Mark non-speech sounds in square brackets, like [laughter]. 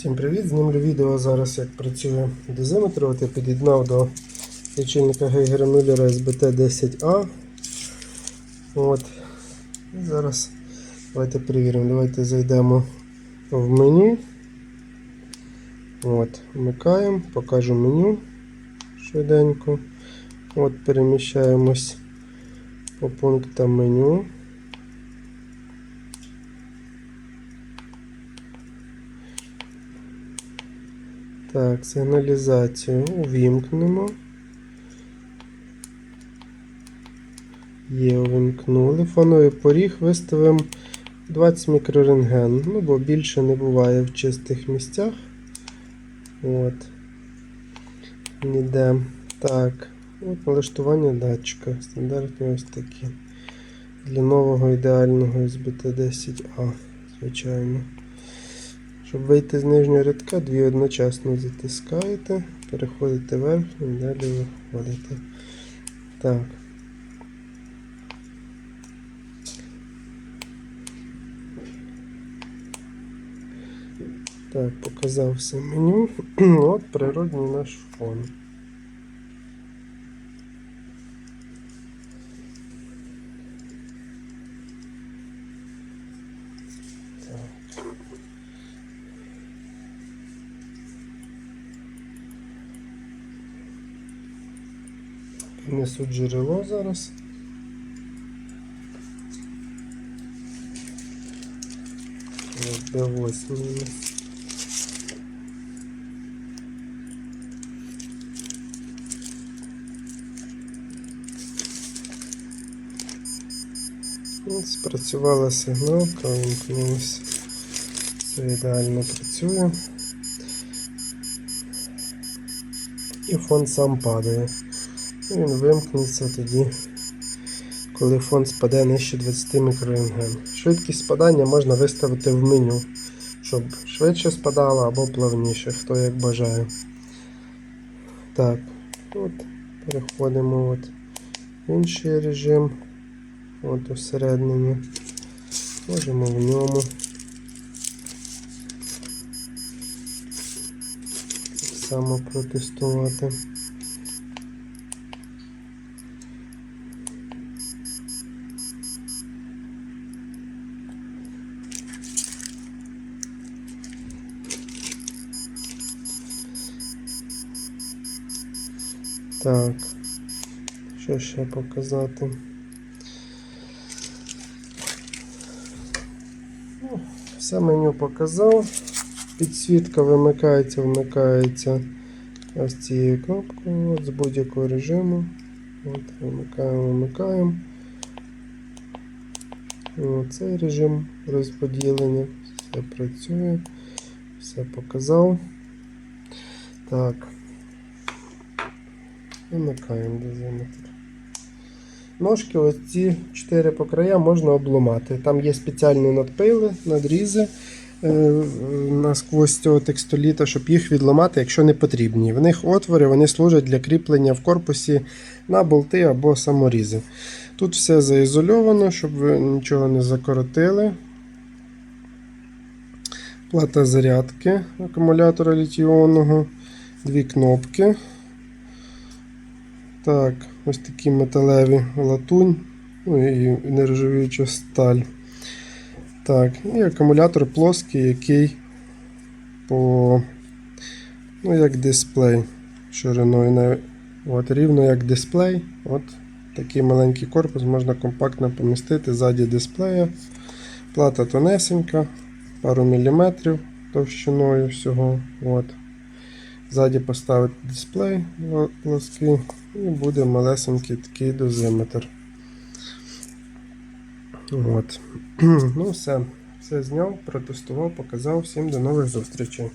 Всім привіт! Знімлю відео зараз, як працює дозиметр. От я під'єднав до лічильника Гейгера Мюллера SBT 10A. От. І зараз давайте перевіримо. Давайте зайдемо в меню. От, Вмикаємо, покажу меню швиденько. От, переміщаємось по пунктам меню. Так, сигналізацію увімкнемо. Є, увімкнули. Фоновий поріг виставимо 20 мікрорентген. Ну, бо більше не буває в чистих місцях. От. Ніде. Так. От налаштування датчика. Стандартні ось такі. Для нового ідеального SBT10A, звичайно. Щоб вийти з нижнього рядка, дві одночасно затискаєте, переходите вверх і далі виходите. Так. Так, показався меню. [clears throat] От природній наш фон. Несу джерело зараз. От Д8 у Спрацювала сигналка, вимкнулася. Все ідеально працює. І фон сам падає. Він вимкнеться тоді, коли фон спаде нижче 20 мікрорентген. Швидкість спадання можна виставити в меню, щоб швидше спадало або плавніше, хто як бажає. Так, от переходимо от в інший режим. От усередині. Можемо в ньому. Так само протестувати. Так, що ще показати? Ну, Все меню показав. Підсвітка вимикається, вмикається ось цією кнопкою от, з будь-якого режиму. От, Вимикаємо, вимикаємо. Цей режим розподілення. Все працює. Все показав. Так. Вимикаємо дозиметр. Ножки, ось ці 4 по краям можна обломати. Там є спеціальні надпили, надрізи е, насквозь цього текстоліта, щоб їх відламати, якщо не потрібні. В них отвори вони служать для кріплення в корпусі на болти або саморізи. Тут все заізольовано, щоб ви нічого не закоротили. Плата зарядки акумулятора літіонного, дві кнопки. Так, ось такі металеві латунь, ну і нержавіюча сталь. Так, і акумулятор плоский, який по, ну, як дисплей шириною от, рівно як дисплей. От такий маленький корпус можна компактно помістити ззаді дисплея. Плата тонесенька, пару міліметрів товщиною всього. От. Ззаді поставити дисплей плоский і буде малесенький такий дозиметр. От. [clears throat] Ну все, все зняв, протестував, показав. Всім до нових зустрічей.